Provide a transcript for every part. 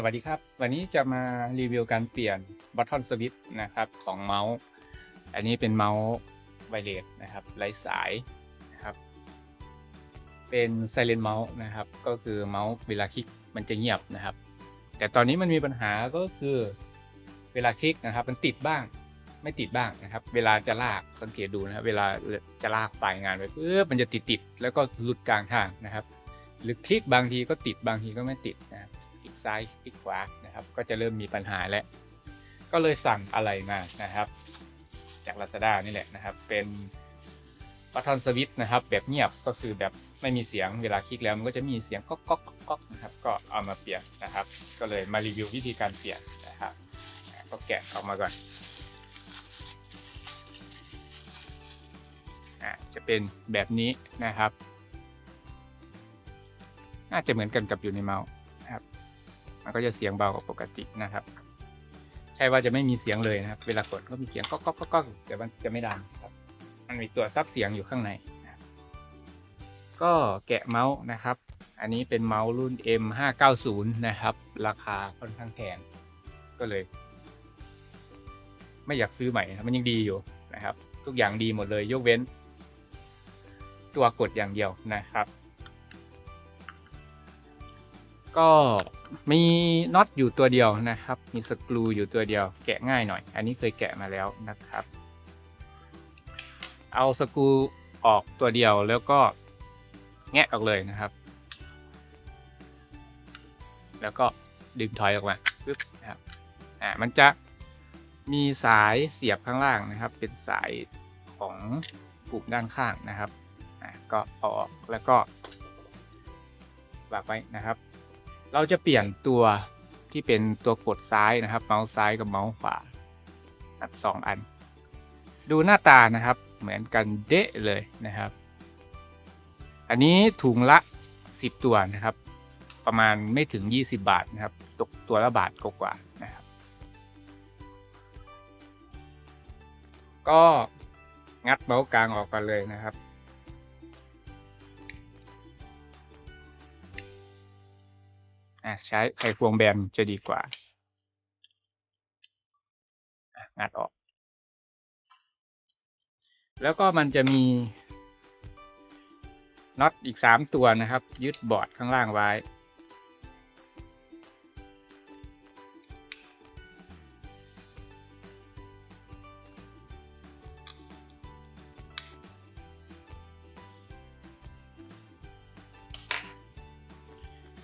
สวัสดีครับ วันนี้จะมารีวิวการเปลี่ยนบัตทอนสวิตนะครับของเมาส์ อันนี้เป็นเมาส์ไวเลสนะครับไร้สายนะครับ เป็นไซเลนเมาส์นะครับ ก็คือเมาส์เวลาคลิกมันจะเงียบนะครับ แต่ตอนนี้มันมีปัญหาก็คือเวลาคลิกนะครับ มันติดบ้างไม่ติดบ้างนะครับ เวลาจะลากสังเกตดูนะครับ เวลาจะลากไฟล์งานไปปุ๊บมันจะติดติดแล้วก็หลุดกลางทางนะครับ หรือคลิกบางทีก็ติดบางทีก็ไม่ติดนะครับ ลิกซ้ายคลิกขวานะครับ ก็จะเริ่มมีปัญหาแล้ว ก็เลยสั่งอะไรมานะครับ จาก Lazada นี่แหละนะครับ เป็นบัตทอนสวิตนะครับ แบบเงียบก็คือแบบไม่มีเสียงเวลาคลิกแล้วมันก็จะมีเสียงก๊อกก๊อกก๊อกนะครับ ก็เอามาเปลี่ยนนะครับ ก็เลยมารีวิววิธีการเปลี่ยนนะครับ ก็แกะออกมาก่อนอะจะเป็นแบบนี้นะครับ น่าจะเหมือนกันกับอยู่ในเมาส์ มันก็จะเสียงเบากว่าปกตินะครับ ใช่ว่าจะไม่มีเสียงเลยนะครับ เวลากดก็มีเสียงก๊อกก๊อกก๊อกแต่มันจะไม่ดังครับ มันมีตัวซับเสียงอยู่ข้างในนะก็แกะเมาส์นะครับ อันนี้เป็นเมาส์รุ่น M590 นะครับ ราคาค่อนข้างแพงก็เลย ไม่อยากซื้อใหม่มันยังดีอยู่นะครับ ทุกอย่างดีหมดเลยยกเว้น ตัวกดอย่างเดียวนะครับ ก็ มีน็อตอยู่ตัวเดียวนะครับ มีสกรูอยู่ตัวเดียว แกะง่ายหน่อย อันนี้เคยแกะมาแล้วนะครับ เอาสกรูออกตัวเดียวแล้วก็แงะออกเลยนะครับ แล้วก็ดึงถอยออกมาปึ๊บนะครับอ่ามันจะมีสายเสียบข้างล่างนะครับ เป็นสายของปุ่มด้านข้างนะครับอ่าก็เอาออกแล้วก็วางไว้นะครับ เราจะเปลี่ยนตัวที่เป็นตัวกดซ้ายนะครับ เมาส์ซ้ายกับเมาส์ขวาอัดสองอัน ดูหน้าตานะครับ เหมือนกันเดะเลยนะครับ อันนี้ถุงละ 10 ตัวนะครับ ประมาณไม่ถึง 20 บาทนะครับ ตกตัวละบาทกว่านะครับ ก็งัดเมาส์กลางออกกันเลยนะครับ ใช้ไขควงแบนจะดีกว่า งัดออก แล้วก็มันจะมีน็อตอีก 3 ตัวนะครับ ยึดบอร์ดข้างล่างไว้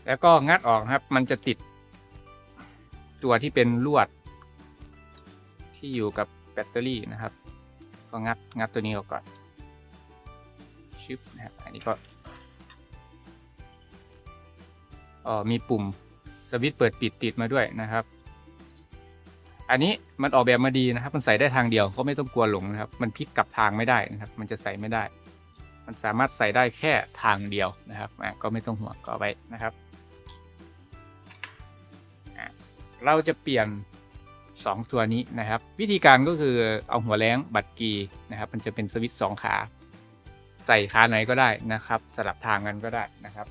แล้วก็งัดออกครับ มันจะติด ตัวที่เป็นลวด ที่อยู่กับแบตเตอรี่นะครับ ก็งัดงัดตัวนี้ออกก่อนชึบนะครับอันนี้ก็อ๋อมีปุ่มสวิตช์เปิดปิดติดมาด้วยนะครับ อันนี้มันออกแบบมาดีนะครับ มันใส่ได้ทางเดียวก็ไม่ต้องกลัวหลงนะครับ มันพลิกกลับทางไม่ได้นะครับ มันจะใส่ไม่ได้ มันสามารถใส่ได้แค่ทางเดียวนะครับก็ไม่ต้องห่วงก็ไว้นะครับ เราจะเปลี่ยน 2 ตัวนี้นะครับ วิธีการก็คือเอาหัวแรงบัตรกีนะครับ มันจะเป็นสวิตช์สองขา ใส่ขาไหนก็ได้นะครับ สลับทางกันก็ได้นะครับ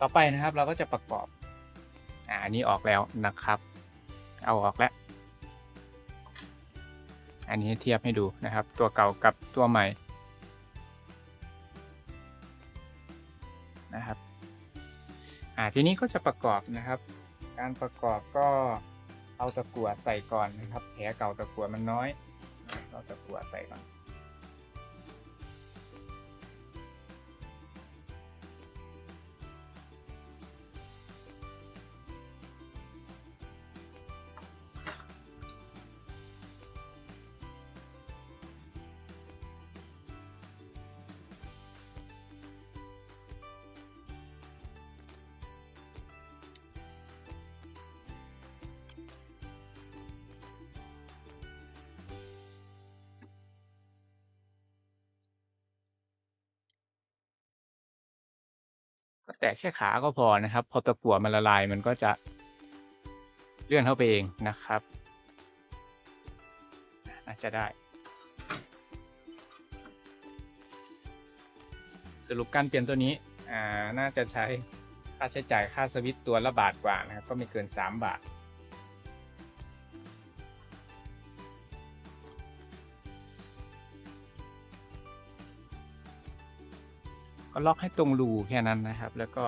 ต่อไปนะครับเราก็จะประกอบอ่าอันนี้ออกแล้วนะครับ เอาออกแล้ว อันนี้เทียบให้ดูนะครับ ตัวเก่ากับตัวใหม่นะครับอ่าทีนี้ก็จะประกอบนะครับ การประกอบก็เอาตะกั่วใส่ก่อนนะครับ แผลเก่าตะกั่วมันน้อยเอาตะกั่วใส่ก่อน ก็แตะแค่ขาก็พอนะครับ พอตะกั่วมันละลายมันก็จะเลื่อนเข้าไปเองนะครับอาจจะได้ สรุปการเปลี่ยนตัวนี้อ่าน่าจะใช้ค่าใช้จ่ายค่าสวิตตัวละบาทกว่านะครับ ก็ไม่เกิน 3 บาท ก็ล็อกให้ตรงรูแค่นั้นนะครับ แล้วก็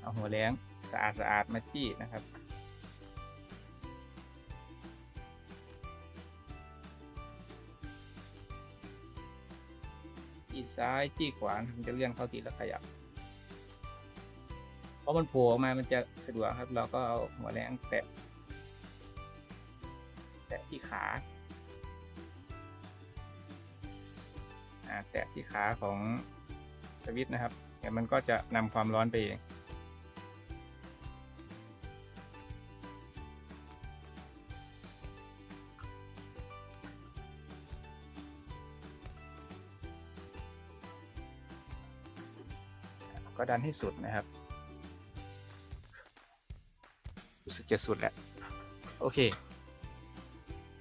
เอาหัวแรงสะอาดสะอาดๆมาจี้นะครับ จี้ซ้ายจี้ขวามันจะเลื่อนเข้าทีละขยับเพราะมันโผล่ออกมามันจะสะดวกครับ เราก็เอาหัวแรงแตะแตะที่ขา แตะที่ขาของสวิตนะครับเดี๋ยวมันก็จะนำความร้อนไปเองก็ดันให้สุดนะครับ รู้สึกจะสุดแล้ว โอเค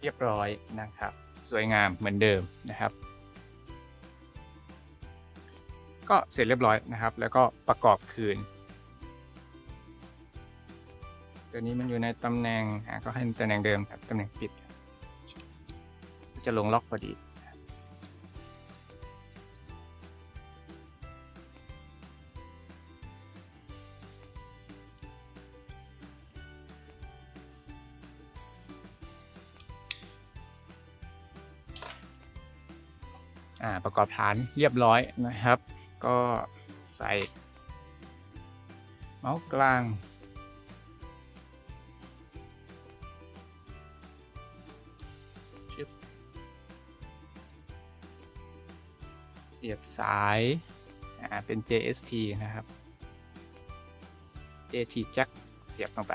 เรียบร้อยนะครับ สวยงามเหมือนเดิมนะครับ ก็เสร็จเรียบร้อยนะครับ แล้วก็ประกอบคืน ตัวนี้มันอยู่ในตำแหน่งก็ให้ตำแหน่งเดิมครับตำแหน่งปิด จะลงล็อกพอดีอ่าประกอบฐานเรียบร้อยนะครับ ก็ใส่ เมาส์กลาง เสียบสายอ่าเป็น JST นะครับ JT jack เสียบลงไป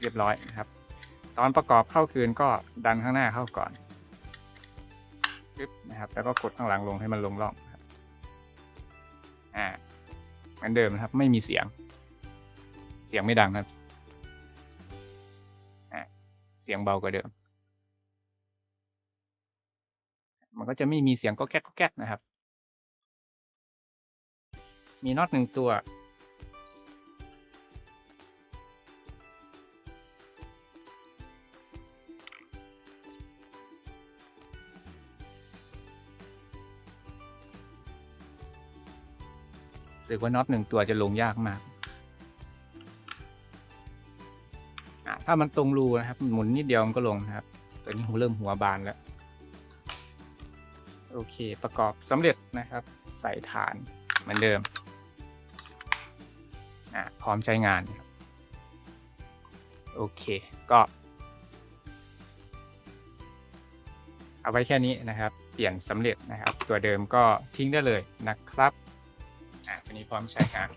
เรียบร้อยนะครับ ตอนประกอบเข้าคืนก็ดันข้างหน้าเข้าก่อนปึ๊บนะครับ แล้วก็กดข้างหลังลงให้มันลงร่อง อ่าเหมือนเดิมนะครับ ไม่มีเสียง เสียงไม่ดังครับอ่าเสียงเบากว่าเดิม มันก็จะไม่มีเสียงก็แก๊กก็แก๊กนะครับ มีน็อตหนึ่งตัว สึกว่าน็อตหนึ่งตัวจะลงยากมากถ้ามันตรงรูนะครับ หมุนนิดเดียวมันก็ลงนะครับตัวนี้เริ่มหัวบานแล้ว โอเคประกอบสำเร็จนะครับ ใส่ฐานเหมือนเดิมพร้อมใช้งานโอเคก็ เอาไว้แค่นี้นะครับ เปลี่ยนสำเร็จนะครับ ตัวเดิมก็ทิ้งได้เลยนะครับ อะวันนี้พร้อมใช้งาน